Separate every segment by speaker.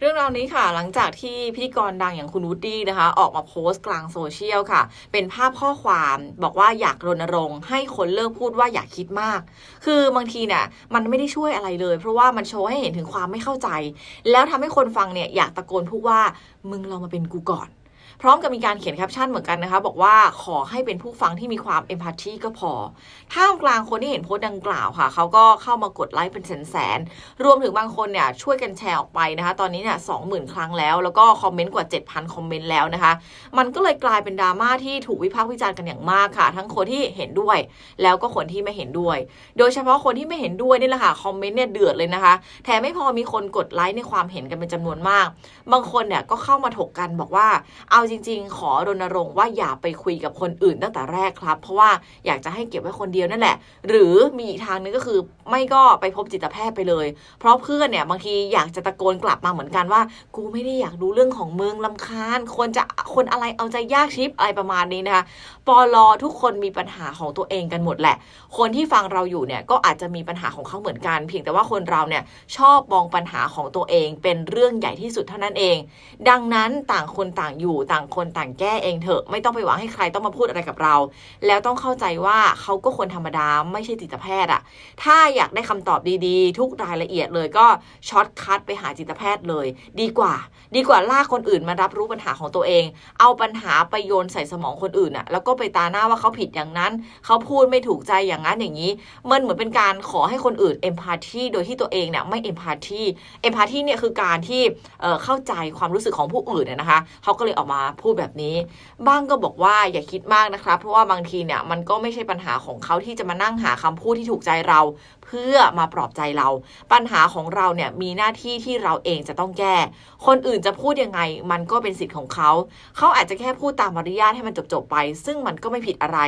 Speaker 1: เรื่องราวนี้ค่ะหลังจากที่พิธีกรดังอย่างคุณวูดดี้นะคะ ออกมาโพสต์กลางโซเชียลค่ะ เป็นภาพข้อความบอกว่าอยากรณรงค์ให้คนเลิกพูดว่าอยากคิดมาก คือบางทีเนี่ยมันไม่ได้ช่วยอะไรเลย เพราะว่ามันโชว์ให้เห็นถึงความไม่เข้าใจ แล้วทำให้คนฟังเนี่ยอยากตะโกนพูดว่ามึงลองมาเป็นกูก่อน พร้อมกับมีการเขียนแคปชั่นเหมือนกันนะคะ บอกว่าขอให้เป็นผู้ฟังที่มีความเอมพัตตีก็พอท่ามกลางคนที่เห็นโพสต์ดังกล่าวค่ะ เขาก็เข้ามากดไลค์เป็นแสนๆรวมถึงบางคนเนี่ยช่วยกันแชร์ออกไปนะคะ ตอนนี้เนี่ยสองหมื่นครั้งแล้ว แล้วก็คอมเมนต์กว่า 7,000 คอมเมนต์แล้วนะคะ มันก็เลยกลายเป็นดราม่าที่ถูกวิพากษ์วิจารณ์กันอย่างมากค่ะ ทั้งคนที่เห็นด้วย แล้วก็คนที่ไม่เห็นด้วย โดยเฉพาะคนที่ไม่เห็นด้วยนี่แหละค่ะคอมเมนต์เนี่ยเดือดเลยนะคะแถมไม่พอมีคนกดไลค์ในความเห็นกันเป็นจำนวนมาก บางคนเนี่ยก็เข้ามาถกกันบอกว่าเอาจริง ๆ ขอรณรงค์ว่าอย่าไปคุยกับคนอื่นตั้งแต่แรกครับ เพราะว่าอยากจะให้เก็บไว้คนเดียวนั่นแหละ หรือมีอีกทางนึงก็คือไม่ก็ไปพบจิตแพทย์ไปเลย เพราะเพื่อนเนี่ยบางทีอยากจะตะโกนกลับมาเหมือนกันว่า กูไม่ได้อยากรู้เรื่องของมึงลำคาญคนจะคนอะไรเอาใจยากชิปอะไรประมาณนี้นะคะปอลอทุกคนมีปัญหาของตัวเองกันหมดแหละ คนที่ฟังเราอยู่เนี่ยก็อาจจะมีปัญหาของเขาเหมือนกัน เพียงแต่ว่าคนเราเนี่ยชอบมองปัญหาของตัวเองเป็นเรื่องใหญ่ที่สุดเท่านั้นเอง ดังนั้นต่างคนต่างอยู่ต่างคนต่างแก้เองเถอะ ไม่ต้องไปหวังให้ใครต้องมาพูดอะไรกับเรา แล้วต้องเข้าใจว่าเขาก็คนธรรมดาไม่ใช่จิตแพทย์อะถ้าอยากได้คำตอบดีๆ ทุกรายละเอียดเลยก็ช็อตคัดไปหาจิตแพทย์เลย ดีกว่า ดีกว่าลากคนอื่นมารับรู้ปัญหาของตัวเอง เอาปัญหาไปโยนใส่สมองคนอื่นอะแล้วก็ไปตาหน้าว่าเขาผิดอย่างนั้น เขาพูดไม่ถูกใจอย่างนั้นอย่างนี้ มันเหมือนเป็นการขอให้คนอื่นเอมพาธีโดยที่ตัวเองเนี่ยไม่เอมพาธีเอมพาธีเนี่ยคือการที่เเข้าใจความรู้สึกของผู้อื่นเนี่ยนะคะเขาก็เลยออกมาพูดแบบนี้ บ้างก็บอกว่าอย่าคิดมากนะครับ เพราะว่าบางทีเนี่ยมันก็ไม่ใช่ปัญหาของเขาที่จะมานั่งหาคำพูดที่ถูกใจเรา เพื่อมาปลอบใจเรา ปัญหาของเราเนี่ยมีหน้าที่ที่เราเองจะต้องแก้ คนอื่นจะพูดยังไง มันก็เป็นสิทธิ์ของเขา เขาอาจจะแค่พูดตามมารยาทให้มันจบๆไป ซึ่งมันก็ไม่ผิดอะไร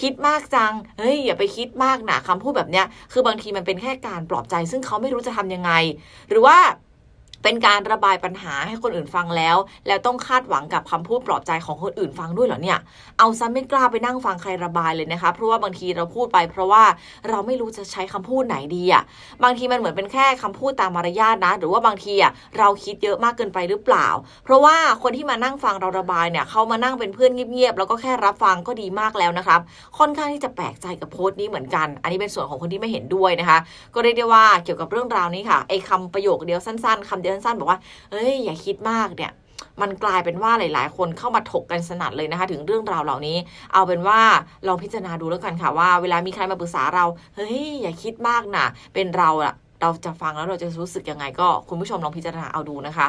Speaker 1: คิดมากจังเฮ้ยอย่าไปคิดมากนะคำพูดแบบเนี้ยคือบางทีมันเป็นแค่การปลอบใจ ซึ่งเขาไม่รู้จะทำยังไง หรือว่า เป็นการระบายปัญหาให้คนอื่นฟังแล้ว แล้วต้องคาดหวังกับคำพูดปลอบใจของคนอื่นฟังด้วยเหรอเนี่ย เอาซะไม่กล้าไปนั่งฟังใครระบายเลยนะคะ เพราะว่าบางทีเราพูดไป เพราะว่าเราไม่รู้จะใช้คำพูดไหนดีอะบางทีมันเหมือนเป็นแค่คำพูดตามมารยาทนะ หรือว่าบางทีอะเราคิดเยอะมากเกินไปหรือเปล่า เพราะว่าคนที่มานั่งฟังเราระบายเนี่ยเขามานั่งเป็นเพื่อนเงียบๆแล้วก็แค่รับฟังก็ดีมากแล้วนะครับ ค่อนข้างที่จะแปลกใจกับโพสต์นี้เหมือนกัน อันนี้เป็นส่วนของคนที่ไม่เห็นด้วยนะคะ ก็เรียกได้ว่าเกี่ยวกับเรื่องราวนี้ค่ะไอ้คำประโยคเดียวสั้นๆคำเดียวสั้นๆบอกว่าเอ้ยอย่าคิดมากเนี่ยมันกลายเป็นว่าหลาย ๆ คนเข้ามาถกกันสนัดเลยนะคะ ถึงเรื่องราวเหล่านี้ เอาเป็นว่าลองพิจารณาดูแล้วกันค่ะว่าเวลามีใครมาปรึกษาเรา เฮ้ย อย่าคิดมากนะเป็นเราอะเราจะฟังแล้วเราจะรู้สึกยังไงก็คุณผู้ชมลองพิจารณาเอาดูนะคะ